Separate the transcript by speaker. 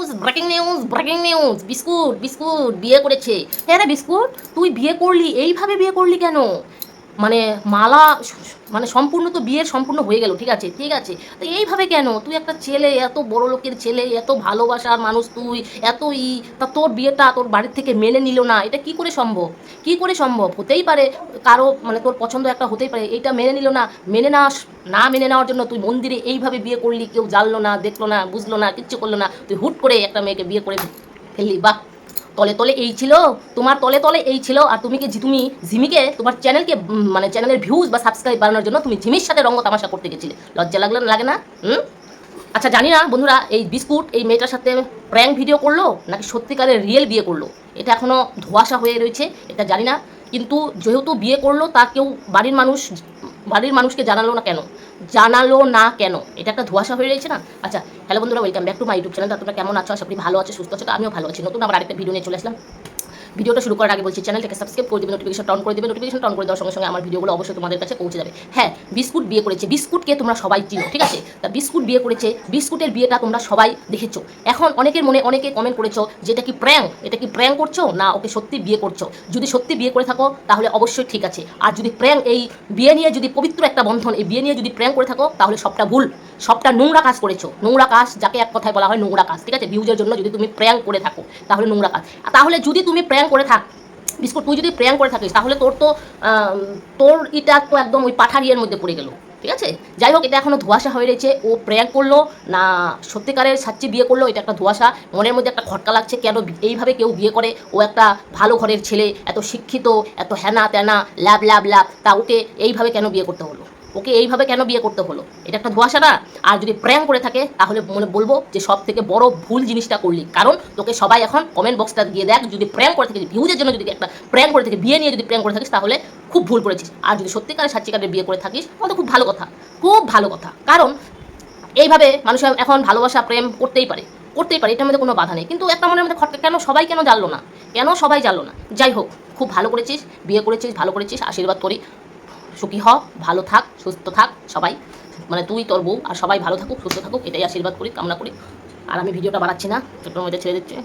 Speaker 1: News breaking news breaking news biscuit biscuit, বিয়ে করেছে। হ্যাঁ রে বিস্কুট, তুই বিয়ে করলি, এইভাবে বিয়ে করলি কেন? মানে মালা মানে সম্পূর্ণ তো বিয়ের সম্পূর্ণ হয়ে গেল, ঠিক আছে? ঠিক আছে? তো এইভাবে কেন? তুই একটা ছেলে, এত বড় লোকের ছেলে, এত ভালোবাসার মানুষ তুই, এত ই, তা তোর বিয়েটা তোর বাড়ির থেকে মেনে নিল না, এটা কি করে সম্ভব? কি করে সম্ভব? হতেই পারে কারও মানে তোর পছন্দ একটা হতেই পারে, এইটা মেনে নিল না, মেনে না না মেনে নেওয়ার জন্য তুই মন্দিরে এইভাবে বিয়ে করলি, কেউ জানলো না, দেখল না, বুঝলো না, কিচ্ছু করল না, তুই হুট করে একটা মেয়েকে বিয়ে করে ফেললি, বাহ! তলে তলে এই ছিল, তোমার তলে তলে এই ছিল, আর তুমি কি তুমি ঝিমিকে তোমার চ্যানেলকে মানে চ্যানেলের ভিউজ বা সাবস্ক্রাইব বাড়ানোর জন্য তুমি ঝিমির সাথে রঙ্গ তামাশা করতে গেছিলে। লজ্জা লাগল না, লাগে না? হুম? আচ্ছা জানি না, বন্ধুরা, এই বিস্কুট, এই মেয়েটার সাথে প্র্যাঙ্ক ভিডিও করল, নাকি সত্যিকারের রিয়েল বিয়ে করল? এটা এখনও ধোয়াশা হয়ে রয়েছে, এটা জানি না। কিন্তু যেহেতু বিয়ে করল, তা কেউ বাড়ির মানুষ বাড়ির মানুষকে জানালো না কেন? জানালো না কেন? এটা একটা ধোয়াশা হয়ে রয়েছে না? আচ্ছা হ্যালো বন্ধুরা welcome back to my YouTube channel তোমরা কেমন আছো? আশা করি ভালো আছো, সুস্থ আছো আমিও ভালো আছি। নতুন আমার আরেকটা ভিডিও নিয়ে চলে আসলাম। ভিডিওটা শুরু করার আগে বলছি, চ্যানেলটাকে সাবস্ক্রাইব করে দেবে নোটিফিকেশন অন করে দেবে নোটিফিকেশন অন করে দেওয়ার সঙ্গে সঙ্গে আমার ভিডিওগুলো অবশ্যই তোমাদের কাছে পৌঁছে যাবে। হ্যাঁ বিস্কুট বিয়ে করেছে, বিস্কুটকে তোমরা সবাই চিনো, ঠিক আছে? তা বিস্কুট বিয়ে করেছে, বিস্কুটের বিয়েটা তোমরা সবাই দেখেছ। এখন অনেকের মনে, অনেকে কমেন্ট করেছ যে এটা কি প্র্যাং এটা কি প্র্যাং করছ? না, ওকে সত্যি বিয়ে করছ। যদি সত্যি বিয়ে করে থাকো, তাহলে অবশ্যই ঠিক আছে। আর যদি প্র্যাং এই বিয়ে নিয়ে যদি পবিত্র একটা বন্ধন, এই বিয়ে নিয়ে যদি প্র্যাং করে থাকো, তাহলে সবটা ভুল। সবটা নোংরা কাজ করেছ। নোংরা কাজ যাকে এক কথায় বলা হয় নোংরা কাজ, ঠিক আছে? ভিউজের জন্য যদি তুমি প্র্যাং করে থাকো, তাহলে নোংরা কাজ। তাহলে যদি তুমি প্র্যাং করে থাক, বিস্কুট তুই যদি প্র্যাং করে থাকিস, তাহলে তোর তো তোর এটা তো একদম ওই পাঠারিয়ের মধ্যে পড়ে গেল, ঠিক আছে? যাই হোক, এটা এখনও ধোয়াশা হয়ে রয়েছে, ও প্র্যাং করল, না, সত্যিকারের সাচ্চি বিয়ে করল, এটা একটা ধোয়াশা, মনের মধ্যে একটা খটকা লাগছে, কেন এইভাবে কেউ বিয়ে করে? ও একটা ভালো ঘরের ছেলে, এত শিক্ষিত, এত হ্যানা ত্যানা ল্যাব ল্যাব ল্যাব, তা ওকে এইভাবে কেন বিয়ে করতে হলো ওকে এইভাবে কেন বিয়ে করতে হলো? এটা একটা ধোয়াশা না? আর যদি প্র্যাং করে থাকে, তাহলে মনে বলব যে সব থেকে বড় ভুল জিনিসটা করলি। কারণ তোকে সবাই এখন কমেন্ট বক্সটা গিয়ে দেখ, যদি প্র্যাং করে থাকে ভিউজের জন্য যদি একটা প্র্যাং করে থাকে, বিয়ে নিয়ে যদি প্র্যাং করে থাকিস, তাহলে খুব ভুল করেছিস। আর যদি সত্যিকারের সাচ্চিকারের বিয়ে করে থাকিস, তাহলে খুব ভালো কথা। খুব ভালো কথা। কারণ এইভাবে মানুষ এখন ভালোবাসা, প্রেম করতেই পারে। করতেই পারে, এটার মধ্যে কোনো বাধা নেই। কিন্তু একটা মনের মধ্যে খটকা, কেন সবাই কেন জানলো না? কেন সবাই জানলো না? যাই হোক, খুব ভালো করেছিস, বিয়ে করেছিস, ভালো করেছিস, আশীর্বাদ করি। সুখী হ, ভালো থাক, সুস্থ থাক সবাই মানে তুই, তোর বউ, আর সবাই ভালো থাকুক, সুস্থ থাকুক, এটাই আশীর্বাদ করি, কামনা করি আর আমি ভিডিওটা বাড়াচ্ছি না ছোটোর মধ্যে ছেড়ে দিচ্ছি।